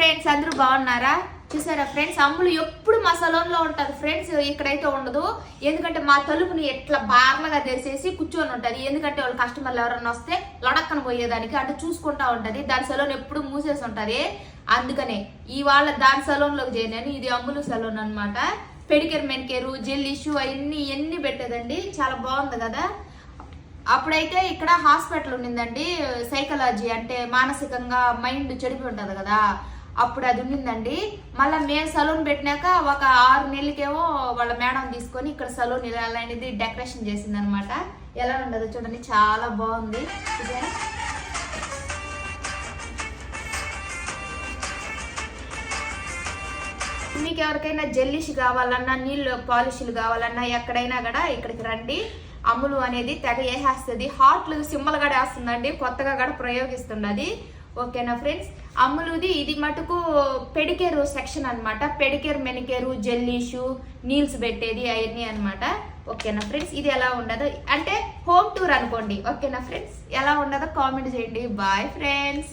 Friends అందరూ బాగున్నారా? చూసారా ఫ్రెండ్స్ అమ్ములు ఎప్పుడు మా సలోన్ ఉంటారు. ఫ్రెండ్స్ ఇక్కడైతే ఉండదు. ఎందుకంటే మా తలుపుని ఎట్లా బార్లగా తెరిచేసి కూర్చొని ఉంటుంది. ఎందుకంటే వాళ్ళ కస్టమర్లు ఎవరన్నా వస్తే లొడక్కన పోయేదానికి అటు చూసుకుంటా ఉంటుంది. దాని సలోన్ ఎప్పుడు మూసేసి ఉంటుంది. అందుకనే ఇవాళ దాని సలోన్ చేయలేను చేయను ఇది అమ్ములు సలోన్ అన్నమాట. పెడికేర్ మెన్కేరు జెల్ ఇష్యూ అవన్నీ ఎన్ని పెట్టేదండి. చాలా బాగుంది కదా. అప్పుడైతే ఇక్కడ హాస్పిటల్ ఉండిందండి సైకాలజీ అంటే మానసికంగా మైండ్ చెడిపి ఉంటది కదా. అప్పుడు అది ఉండిందండి. మళ్ళీ మేము సలూన్ పెట్టినాక ఒక ఆరు నెలలకేమో వాళ్ళ మేడం తీసుకొని ఇక్కడ సలూన్ ఇలా అనేది డెకరేషన్ చేసింది అనమాట ఎలా ఉండదు చూడండి చాలా బాగుంది. మీకు ఎవరికైనా జెల్లిష్ కావాలన్నా నీళ్ళు పాలిష్లు కావాలన్నా ఎక్కడైనా కూడా ఇక్కడికి రండి. అమ్ములు అనేది తెగ వేసేస్తుంది. హార్ట్లు సింబల్ కూడా వేస్తుందండి. కొత్తగా కూడా ప్రయోగిస్తున్నది ఓకేనా ఫ్రెండ్స్? అమ్ములుది ఇది మటుకు పెడికేరు సెక్షన్ అన్నమాట. పెడికేర్ మెనికేరు జెల్లీషు నీల్స్ పెట్టేది అవన్నీ అనమాట ఓకేనా ఫ్రెండ్స్? ఇది ఎలా ఉండదు అంటే హోమ్ టూర్ అనుకోండి. ఓకేనా ఫ్రెండ్స్? ఎలా ఉండదో కామెంట్ చేయండి. Bye friends!